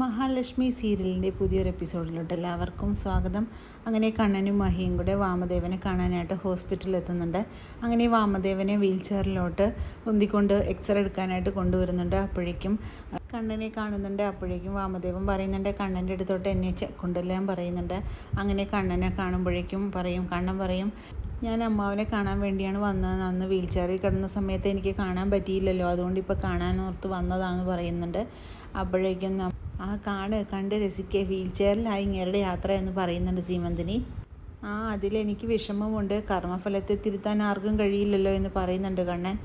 മഹാലക്ഷ്മി സീരിയലിന്റെ പുതിയൊരു എപ്പിസോഡിലോട്ട് എല്ലാവർക്കും സ്വാഗതം. അങ്ങനെ കണ്ണനും മഹിയും കൂടെ വാമദേവനെ കാണാനായിട്ട് ഹോസ്പിറ്റലിൽ എത്തുന്നുണ്ട്. അങ്ങനെ വാമദേവനെ വീൽ ചെയറിലോട്ട് ഉന്തിക്കൊണ്ട് എക്സ്റേ എടുക്കാനായിട്ട് കൊണ്ടുവരുന്നുണ്ട്. അപ്പോഴേക്കും കണ്ണനെ കാണുന്നുണ്ട്. അപ്പോഴേക്കും വാമദേവൻ പറയുന്നുണ്ട് കണ്ണന്റെ അടുത്തോട്ട് എന്നെ കൊണ്ടുവരാൻ പറയുന്നുണ്ട്. അങ്ങനെ കണ്ണനെ കാണുമ്പോഴേക്കും പറയും കണ്ണൻ പറയും ഞാൻ അമ്മാവനെ കാണാൻ വേണ്ടിയാണ് വന്നത് അന്ന് വീൽ ചെയറിൽ കിടന്ന സമയത്ത് എനിക്ക് കാണാൻ പറ്റിയില്ലല്ലോ. അതുകൊണ്ട് ഇപ്പോൾ കാണാൻ ഓർത്ത് വന്നതാണെന്ന് പറയുന്നുണ്ട്. അപ്പോഴേക്കും ആ കാട് കണ്ട് രസിക്കെ. വീൽ ചെയറിലായി ഇങ്ങേരുടെ യാത്ര എന്ന് പറയുന്നുണ്ട് സീമന്തിനി. ആ അതിലെനിക്ക് വിഷമമുണ്ട്. കർമ്മഫലത്തെ തിരുത്താൻ ആർക്കും കഴിയില്ലല്ലോ എന്ന് പറയുന്നുണ്ട് കണ്ണൻ.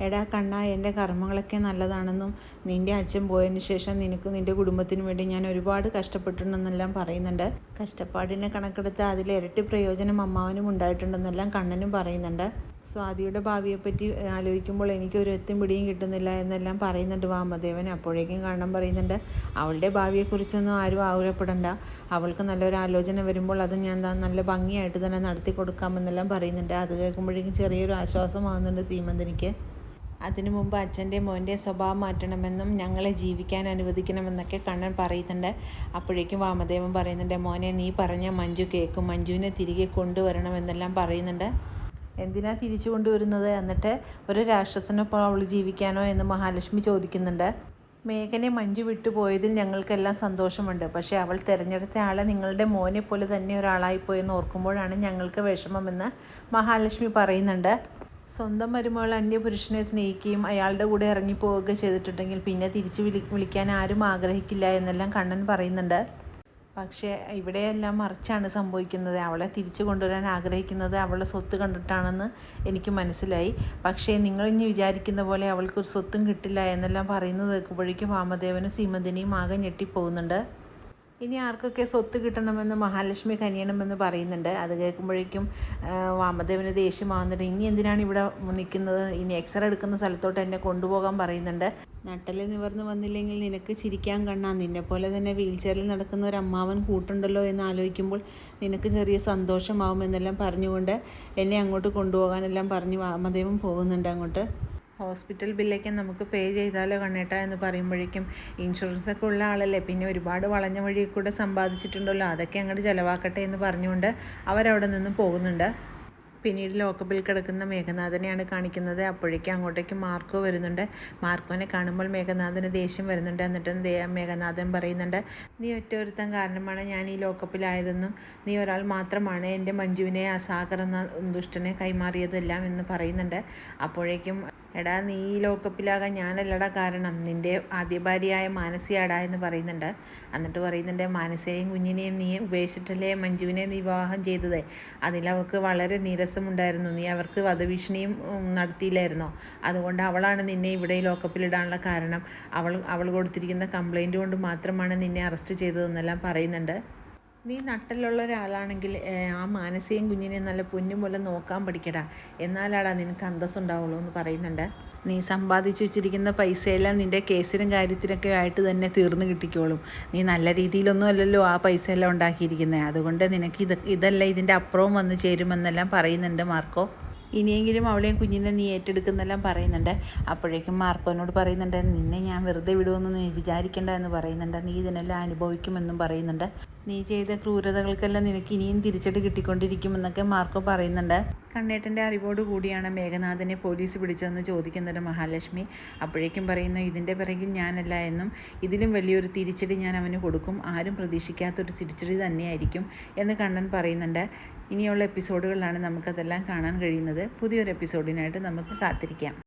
എടാ കണ്ണ എന്റെ കർമ്മങ്ങളൊക്കെ നല്ലതാണെന്നും നിന്റെ അച്ഛൻ പോയതിന് ശേഷം നിനക്കും നിന്റെ കുടുംബത്തിനും വേണ്ടി ഞാൻ ഒരുപാട് കഷ്ടപ്പെട്ടിട്ടുണ്ടെന്നെല്ലാം പറയുന്നുണ്ട്. കഷ്ടപ്പാടിനെ കണക്കെടുത്ത് അതിൽ ഇരട്ടി പ്രയോജനം അമ്മാവനും ഉണ്ടായിട്ടുണ്ടെന്നെല്ലാം കണ്ണനും പറയുന്നുണ്ട്. സ്വാതിയുടെ ഭാവിയെപ്പറ്റി ആലോചിക്കുമ്പോൾ എനിക്ക് ഒരു എത്തും പിടിയും കിട്ടുന്നില്ല എന്നെല്ലാം പറയുന്നുണ്ട് വാമദേവൻ. അപ്പോഴേക്കും കണ്ണൻ പറയുന്നുണ്ട് അവളുടെ ഭാവിയെക്കുറിച്ചൊന്നും ആരും ആകുലപ്പെടണ്ട. അവൾക്ക് നല്ലൊരു ആലോചന വരുമ്പോൾ അത് ഞാൻ നല്ല ഭംഗിയായിട്ട് തന്നെ നടത്തി കൊടുക്കാമെന്നെല്ലാം പറയുന്നുണ്ട്. അത് കേൾക്കുമ്പോഴേക്കും ചെറിയൊരു ആശ്വാസമാകുന്നുണ്ട് സീമന്തിനിക്ക്. അതിനു മുമ്പ് അച്ഛന്റെ മോന്റെ സ്വഭാവം മാറ്റണമെന്നും ഞങ്ങളെ ജീവിക്കാൻ അനുവദിക്കണമെന്നൊക്കെ കണ്ണൻ പറയുന്നുണ്ട്. അപ്പോഴേക്കും വാമദേവൻ പറയുന്നുണ്ട് മോനെ നീ പറഞ്ഞ മഞ്ജു കേൾക്കും മഞ്ജുവിനെ തിരികെ കൊണ്ടുവരണമെന്നെല്ലാം പറയുന്നുണ്ട്. എന്തിനാ തിരിച്ചു കൊണ്ടുവരുന്നത്? എന്നിട്ട് ഒരു രാക്ഷസനൊപ്പം അവൾ ജീവിക്കാനോ? എന്ന് മഹാലക്ഷ്മി ചോദിക്കുന്നുണ്ട്. മേഘനെ മഞ്ജു വിട്ടുപോയതിൽ ഞങ്ങൾക്കെല്ലാം സന്തോഷമുണ്ട്. പക്ഷേ അവൾ തിരഞ്ഞെടുത്ത ആളെ നിങ്ങളുടെ മോനെ പോലെ തന്നെ ഒരാളായിപ്പോയെന്ന് ഓർക്കുമ്പോഴാണ് ഞങ്ങൾക്ക് വിഷമമെന്ന് മഹാലക്ഷ്മി പറയുന്നുണ്ട്. സ്വന്തം മരുമകൾ അന്യപുരുഷനെ സ്നേഹിക്കുകയും അയാളുടെ കൂടെ ഇറങ്ങിപ്പോവുക ചെയ്തിട്ടുണ്ടെങ്കിൽ പിന്നെ തിരിച്ചു വിളി വിളിക്കാൻ ആരും ആഗ്രഹിക്കില്ല എന്നെല്ലാം കണ്ണൻ പറയുന്നുണ്ട്. പക്ഷേ ഇവിടെയെല്ലാം മറിച്ചാണ് സംഭവിക്കുന്നത്. അവളെ തിരിച്ചു കൊണ്ടുവരാൻ ആഗ്രഹിക്കുന്നത് അവളുടെ സ്വത്ത് കണ്ടിട്ടാണെന്ന് എനിക്ക് മനസ്സിലായി. പക്ഷേ നിങ്ങളിഞ്ഞ് വിചാരിക്കുന്ന പോലെ അവൾക്കൊരു സ്വത്തും കിട്ടില്ല എന്നെല്ലാം പറയുന്നത് കേൾക്കുമ്പോഴേക്കും വാമദേവനും സീമന്തിനിയും ആകെ ഞെട്ടിപ്പോകുന്നുണ്ട്. ഇനി ആർക്കൊക്കെ സ്വത്ത് കിട്ടണമെന്ന് മഹാലക്ഷ്മി കനിയണമെന്ന് പറയുന്നുണ്ട്. അത് കേൾക്കുമ്പോഴേക്കും വാമദേവന് ദേഷ്യമാവുന്നുണ്ട്. ഇനി എന്തിനാണ് ഇവിടെ നിൽക്കുന്നത്? ഇനി എക്സ്റേ എടുക്കുന്ന സ്ഥലത്തോട്ട് എന്നെ കൊണ്ടുപോകാൻ പറയുന്നുണ്ട്. നട്ടൽ നിവർന്ന് വന്നില്ലെങ്കിൽ നിനക്ക് ചിരിക്കാൻ കണ്ണാ. നിന്നെ പോലെ തന്നെ വീൽ ചെയറിൽ നടക്കുന്ന ഒരു അമ്മാവൻ കൂട്ടുണ്ടല്ലോ എന്ന് ആലോചിക്കുമ്പോൾ നിനക്ക് ചെറിയ സന്തോഷമാവുമെന്നെല്ലാം പറഞ്ഞുകൊണ്ട് എന്നെ അങ്ങോട്ട് കൊണ്ടുപോകാനെല്ലാം പറഞ്ഞ് വാമദേവൻ പോകുന്നുണ്ട് അങ്ങോട്ട്. ഹോസ്പിറ്റൽ ബില്ലൊക്കെ നമുക്ക് പേ ചെയ്താലോ കണ്ണേട്ട എന്ന് പറയുമ്പോഴേക്കും ഇൻഷുറൻസ് ഒക്കെ ഉള്ള ആളല്ലേ? പിന്നെ ഒരുപാട് വളഞ്ഞ വഴി കൂടെ സമ്പാദിച്ചിട്ടുണ്ടല്ലോ. അതൊക്കെ അങ്ങോട്ട് ചിലവാക്കട്ടെ എന്ന് പറഞ്ഞുകൊണ്ട് അവരവിടെ നിന്ന് പോകുന്നുണ്ട്. പിന്നീട് ലോക്കപ്പിൽ കിടക്കുന്ന മേഘനാഥനെയാണ് കാണിക്കുന്നത്. അപ്പോഴേക്കും അങ്ങോട്ടേക്ക് മാർക്കോ വരുന്നുണ്ട്. മാർക്കോനെ കാണുമ്പോൾ മേഘനാഥന് ദേഷ്യം വരുന്നുണ്ട്. എന്നിട്ട് മേഘനാഥൻ പറയുന്നുണ്ട് നീ ഒറ്റ ഒരുത്തൻ കാരണമാണ് ഞാൻ ഈ ലോക്കപ്പിലായതെന്നും നീ ഒരാൾ മാത്രമാണ് എന്റെ മഞ്ജുവിനെ ആ സാഗർ എന്ന ദുഷ്ടനെ കൈമാറിയതെല്ലാം എന്ന് പറയുന്നുണ്ട്. അപ്പോഴേക്കും എടാ നീ ഈ ലോക്കപ്പിലാകാൻ ഞാനല്ലടാ കാരണം. നിന്റെ ആദ്യ ഭാര്യയായ മാനസിയാടാ എന്ന് പറയുന്നുണ്ട്. എന്നിട്ട് പറയുന്നുണ്ട് മാനസിയെയും കുഞ്ഞിനെയും നീ ഉപേക്ഷിച്ചിട്ടല്ലേ മഞ്ജുവിനെ നീ വിവാഹം ചെയ്തത്? അതിൽ അവൾക്ക് വളരെ നീരസമുണ്ടായിരുന്നു. നീ അവർക്ക് വധഭീഷണിയും നടത്തിയില്ലായിരുന്നോ? അതുകൊണ്ട് അവളാണ് നിന്നെ ഇവിടെ ലോക്കപ്പിലിടാനുള്ള കാരണം. അവൾ അവൾ കൊടുത്തിരിക്കുന്ന കംപ്ലൈന്റ് കൊണ്ട് മാത്രമാണ് നിന്നെ അറസ്റ്റ് ചെയ്തതെന്നെല്ലാം പറയുന്നുണ്ട്. നീ നട്ടലുള്ള ഒരാളാണെങ്കിൽ ആ മാനസികം കുഞ്ഞിനെ നല്ല പൊന്നുപോലെ നോക്കാൻ പഠിക്കടാ. എന്നാലാടാ നിനക്ക് അന്തസ്സുണ്ടാവുള്ളൂ എന്ന് പറയുന്നുണ്ട്. നീ സമ്പാദിച്ചു വെച്ചിരിക്കുന്ന പൈസയെല്ലാം നിന്റെ കേസിനും കാര്യത്തിനൊക്കെ ആയിട്ട് തന്നെ തീർന്നു കിട്ടിക്കോളും. നീ നല്ല രീതിയിലൊന്നും അല്ലല്ലോ ആ പൈസ എല്ലാം ഉണ്ടാക്കിയിരിക്കുന്നത് അതുകൊണ്ട് നിനക്ക് ഇത് ഇതല്ല ഇതിന്റെ അപ്പുറവും വന്ന് ചേരുമെന്നെല്ലാം പറയുന്നുണ്ട് മാർക്കോ. ഇനിയെങ്കിലും അവളെയും കുഞ്ഞിനെ നീ ഏറ്റെടുക്കുന്നെല്ലാം പറയുന്നുണ്ട്. അപ്പോഴേക്കും മാർക്കോനോട് പറയുന്നുണ്ട് നിന്നെ ഞാൻ വെറുതെ വിടുമെന്ന് നീ വിചാരിക്കേണ്ട എന്ന് പറയുന്നുണ്ട്. നീ ഇതിനെല്ലാം അനുഭവിക്കുമെന്നും പറയുന്നുണ്ട്. നീ ചെയ്ത ക്രൂരതകൾക്കെല്ലാം നിനക്ക് ഇനിയും തിരിച്ചടി കിട്ടിക്കൊണ്ടിരിക്കുമെന്നൊക്കെ മാർക്കോ പറയുന്നുണ്ട്. കണ്ണേട്ടന്റെ അറിവോട് കൂടിയാണ് മേഘനാഥനെ പോലീസ് പിടിച്ചതെന്ന് ചോദിക്കുന്നുണ്ട് മഹാലക്ഷ്മി. അപ്പോഴേക്കും പറയുന്നു ഇതിന്റെ പിറകിൽ ഞാനല്ല എന്നും ഇതിലും വലിയൊരു തിരിച്ചടി ഞാൻ അവന് കൊടുക്കും. ആരും പ്രതീക്ഷിക്കാത്തൊരു തിരിച്ചടി തന്നെയായിരിക്കും എന്ന് കണ്ണൻ പറയുന്നുണ്ട്. ഇനിയുള്ള എപ്പിസോഡുകളിലാണ് നമുക്കതെല്ലാം കാണാൻ കഴിയുന്നത്. പുതിയൊരു എപ്പിസോഡിനായിട്ട് നമുക്ക് കാത്തിരിക്കാം.